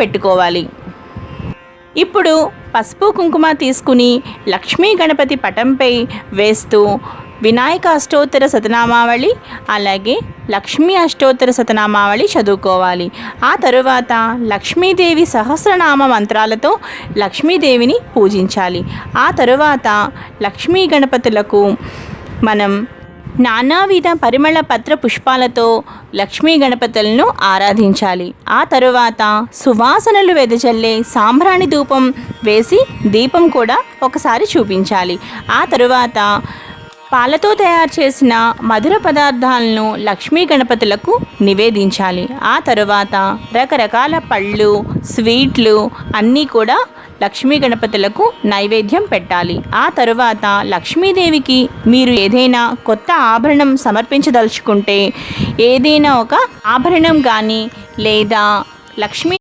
పెట్టుకోవాలి. ఇప్పుడు పసుపు కుంకుమ తీసుకుని లక్ష్మీ గణపతి పటంపై వేస్తూ వినాయక అష్టోత్తర శతనామావళి అలాగే లక్ష్మీ అష్టోత్తర శతనామావళి చదువుకోవాలి. ఆ తరువాత లక్ష్మీదేవి సహస్రనామ మంత్రాలతో లక్ష్మీదేవిని పూజించాలి. ఆ తరువాత లక్ష్మీ గణపతులకు మనం నానావిధ పరిమళ పత్ర పుష్పాలతో లక్ష్మీ గణపతులను ఆరాధించాలి. ఆ తరువాత సువాసనలు వెదజల్లే సాంబ్రాణి ధూపం వేసి దీపం కూడా ఒకసారి చూపించాలి. ఆ తరువాత పాలతో తయారు చేసిన మధుర పదార్థాలను లక్ష్మీ గణపతులకు నివేదించాలి. ఆ తరువాత రకరకాల పళ్ళు స్వీట్లు అన్నీ కూడా లక్ష్మీ గణపతులకు నైవేద్యం పెట్టాలి. ఆ తరువాత లక్ష్మీదేవికి మీరు ఏదైనా కొత్త ఆభరణం సమర్పించదలుచుకుంటే ఏదైనా ఒక ఆభరణం కానీ లేదా లక్ష్మీ